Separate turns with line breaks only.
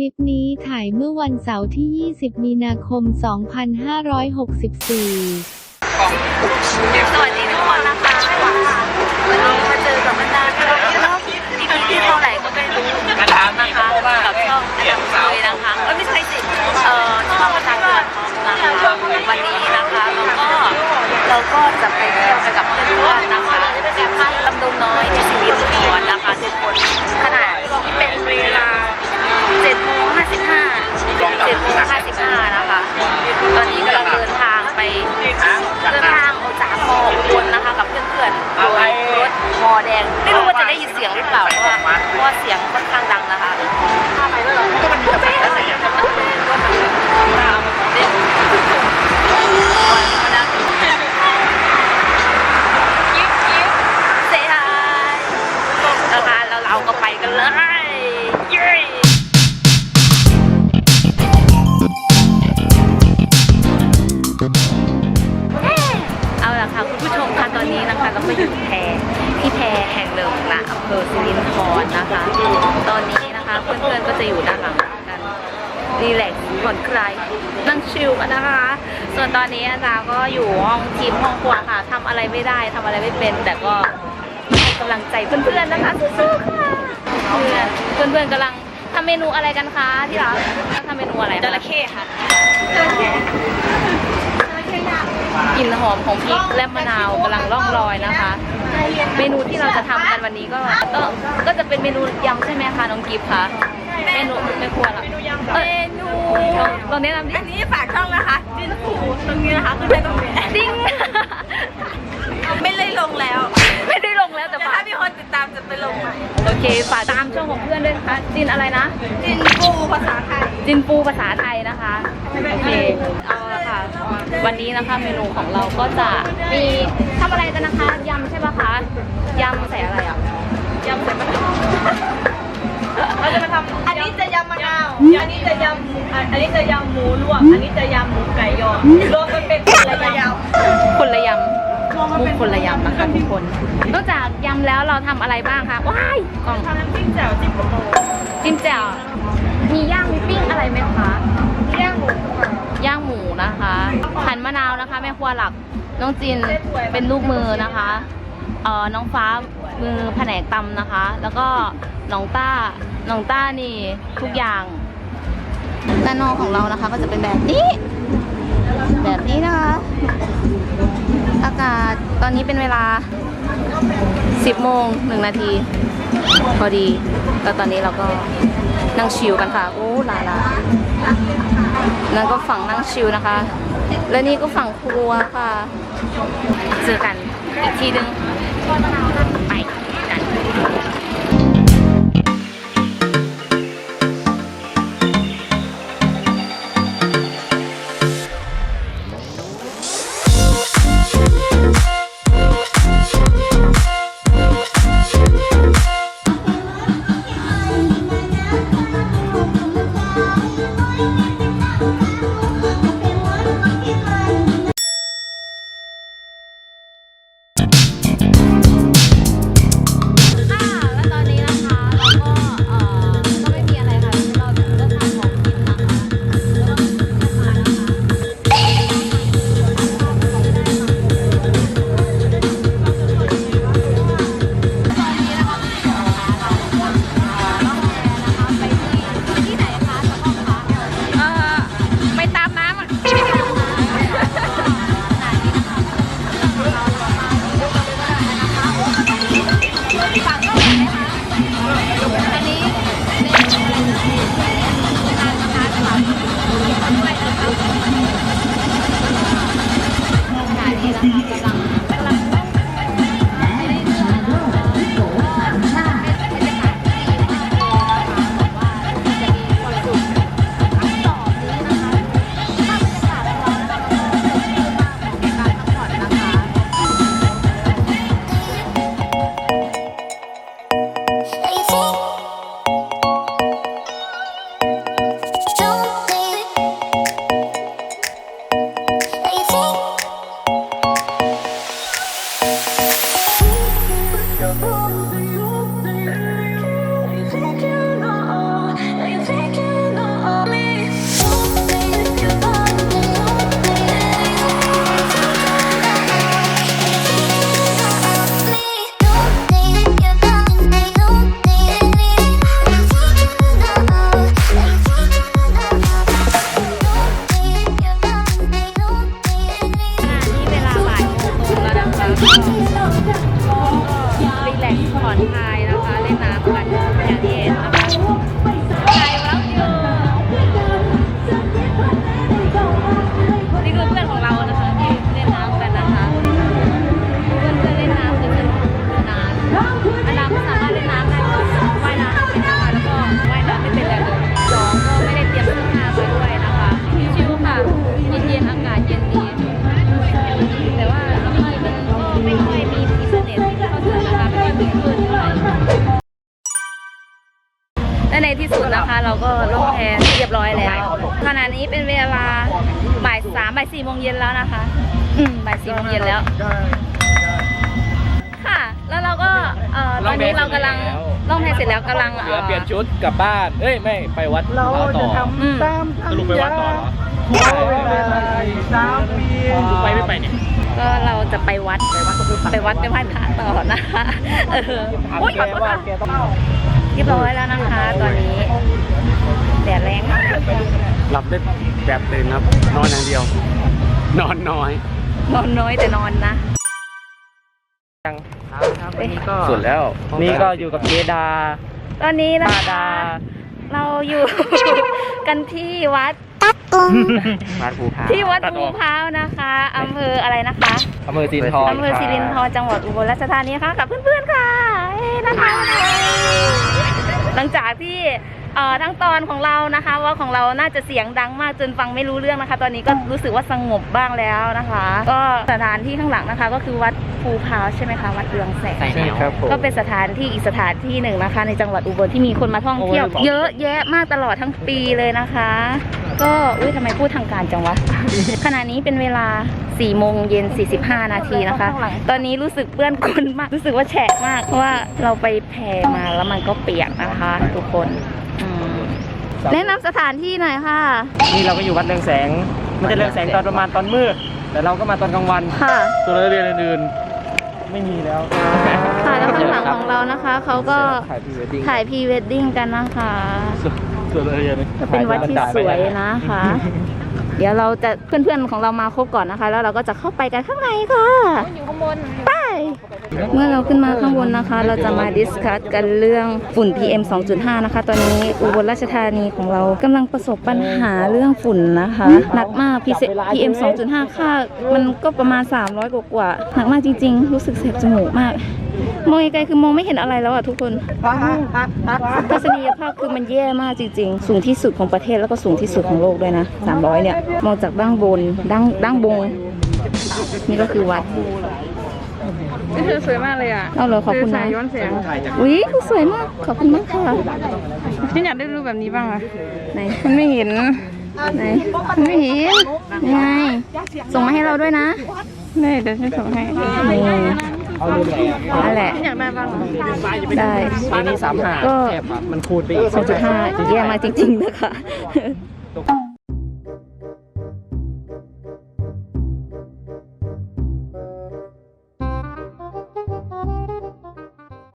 ลิปนี้ถ่ายเมื่อวันเสาร์ที่ 20 มีนาคม 2564
สวัสดีทุกคนนะคะวันนี้มาเจอกับบรรดาพี่น้องอีพีที่เท่าไหร่ก็ไม่รู้นะคะกับช่องอันดับคุยนะคะเอ้ยไม่ใช่ ตอนนี้นะคะเราก็อยู่แพที่แพแห่งหนึ่งนะอำเภอสิรินธรนะคะ ตอนนี้นะคะเพื่อนๆก็จะอยู่ด้านหลังกันรีแลกซ์ผ่อนคลายนั่งชิลกันนะคะ ส่วนตอนนี้อาจารย์ก็อยู่ห้องทีมห้องครัวค่ะทำอะไรไม่ได้ทำอะไรไม่เป็น แต่ก็ให้กำลังใจเพื่อนๆนะคะสู้ๆค่ะเพื่อนเพื่อนๆกำลังทำเมนูอะไรกันคะที่รักทำเมนูอะไรจระเข้ค่ะ กลิ่นหอมของพริกและมะนาวกำลังล่องลอยนะคะ เมนูที่เราจะทำกันวันนี้ก็ก็ก็จะเป็นเมนูยำใช่ไหมคะน้องกิฟต์คะเมนูไม่ครัวหรอเมนูยำเมนูลองแนะนำดิ
อันนี้ฝากช่องนะคะจินผูตรงนี้นะคะขึ้นไปตรงนี้
จริง
ไม่เลยลงแล้ว
ไม่ได้ลงแล้วแต่
แต่
ฝา
ถ้ากมีคนติดตามจะไปลงใหม่
โอเคฝากตามช่องของเพื่อนด้วยนะคะจินอะไรนะ
จินปูภาษาไทย
จินปูภาษาไทยนะคะโอเคเอาละค่ะ วันนี้นะคะเมนูของเราก็จะมีทำอะไรกันนะคะยำใช่ปะคะยำใส่อะไรอะ
ยำใส่มะนาวเราจะมาทำอันนี้จะยำมะนาว อันนี้จะยำหมูอันอันนี้จะยำหมูลวกอันนี้จะยำหมูไก่ยอรวมกันเป็นคนละยำ
คนละยำมุกคนละยำนะคะทุกคนนอกจากยำแล้วเราทำอะไรบ้างคะว้ายกล่อง
ทำน้ำจิ้มแจ่วจิ้มโปร
จิ้มแจ่วมีย่างมีปิ้งอะไรไหมคะ
ย่างหมู
ย่างหมูนะคะหั่นมะนาวนะคะ แม่ครัวหลักน้องจินเป็นลูกมือนะคะเอ่อน้องฟ้ามือแผนกตำนะคะ แล้วก็น้องต้าน้องต้านี่ทุกอย่างด้านนอกของเรานะคะ ก็จะเป็นแบบนี้ แบบนี้นะคะ อากาศตอนนี้เป็นเวลา 10 โมง 1 นาที พอดีแล้วตอนนี้เราก็นั่งชิลกันค่ะ โอ้ลาลานั่นก็ฝั่งนั่งชิลนะคะ และนี่ก็ฝั่งครัวค่ะ เจอกันอีกทีนึงไปกัน เรียบร้อยแล้วขณะนี้เป็นเวลาบ่ายสามบ่ายสี่โมงเย็นแล้วนะคะ อืมบ่ายสี่โมงเย็นแล้ว ค่ะ แล้วเราก็เอ่อตอนนี้เรากำลังล่องแพเสร็จแล้วกำลัง
เหลือเปลี่ยนชุดกลับบ้านเอ้ยไม่ไปวัดเราต่อ
อืม
สรุปไปวัดต่อเหรอไปไม่ไปเนี่ย
ก็เราจะไปวัดไปวัดไปไหว้พระต่อนะคะเออโอ๊ยขอโทษค่ะเรียบร้อยแล้วนะคะ ตอนนี้แดดแรงมาก
หลับได้แบบเต็มครับ นอนอย่างเดียว นอนน้อย
นอนน้อยแต่นอนนะ
ครับวันนี้ก็
สุดแล้ว
นี่ก็อยู่กับเจดา
ตอนนี้นะ
ป้า
คะ
ดา
เราอยู่ กันที่วัด
วัดภูพา
ที่วัดภูพร้าวนะคะอำเภออะไรนะคะ
อำเภอสินทร
อำเภอสิรินธรจังหวัดอุบลราชธานีค่ะกับเพื่อนๆค่ะเอ้นะคะหลังจากที่เอ่อทั้งตอนของเรานะคะ ว่าของเราน่าจะเสียงดังมากจนฟังไม่รู้เรื่องนะคะ ตอนนี้ก็รู้สึกว่าสงบบ้างแล้วนะคะ ก็สถานที่ข้างหลังนะคะ ก็คือวัดภูพร้าวใช่ไหมคะวัดเรืองแสง
ใช่ครับผม
ก็เป็นสถานที่อีกสถานที่หนึ่งนะคะ ในจังหวัดอุบลที่มีคนมาท่องเที่ยว เยอะแยะมากตลอดทั้งปีเลยนะคะ ก็อุ้ยทำไมพูดทางการจังวะ ขณะนี้เป็นเวลา4โมงเย็น 45 นาทีนะคะ ตอนนี้รู้สึกเปื้อนก้นมาก รู้สึกว่าแฉะมาก เพราะว่าเราไปแพมาแล้วมันก็เปียกนะคะ ทุกคนอืมแนะนำสถานที่หน่อยค่ะ
นี่เราก็อยู่วัดเรืองแสง มันจะเรืองแสงตอนประมาณตอนมืด แต่เราก็มาตอนกลางวัน
ค่ะ
ตัวนักเรียนอื่น
ไม่มีแล้ว
ค่ะแล้วข้างหลังของเรานะคะ เขาก็
ถ่ายพรีเวดดิ้ง
ถ่ายพรีเวดดิ้งกันนะคะ
ๆตั วนักเรียน
จะเป็นวัดที่สวยนะคะ เดี๋ยวเราจะเพื่อนๆของเรามาครบก่อนนะคะ แล้วเราก็จะเข้าไปกันข้างในค่ะอยู่ข้างบนไปเมื่อเราขึ้นมาข้างบนนะคะ เราจะมาดิสคัสกันเรื่องฝุ่น PM 2.5 นะคะ ตอนนี้อุบลราชธานีของเรากำลังประสบปัญหาเรื่องฝุ่นนะคะหนักมาก PM 2.5 ค่ามันก็ประมาณ 300 กว่ากว่าๆหนักมากจริง ๆ รู้สึกแสบจมูกมาก มองไกลๆคือมองไม่เห็นอะไรแล้วอะทุกคนทัศนียภาพคือมันแย่มากจริง ๆ สูงที่สุดของประเทศแล้วก็สูงที่สุดของโลกด้วยนะ 300 เนี่ย มองจากด้านบนด้านด้านบนนี่ก็คือวัด
นี่คือสวยมากเลยอะ
เอาเลยขอบคุณนะ
ย้อนแสง
อุ้ยคือสวยมาก ขอบคุณมากค่ะ
ฉันอยากได้รูปแบบนี้บ้างอะ
ไหน
มันไม่เห็น
ไหนไม่เห็นยังไงส่งมาให้เราด้วยนะ
นี่เดี๋ยวฉันส่งให้
นี่นั่นแหละ
ฉันอยากได้บ้างอะ
ได้
ปีนี้สามหา
ก็
แคบอะมันคูณไปอีก
2.5แย่มากจริง ๆ นะคะ